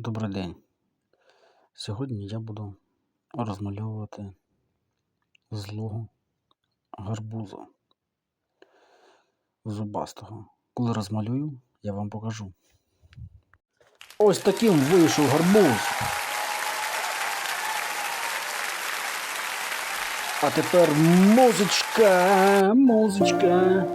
Добрий день. Сьогодні я буду розмальовувати злого гарбуза зубастого. Коли розмалюю, я вам покажу. Ось таким вийшов гарбуз. А тепер музичка, музичка.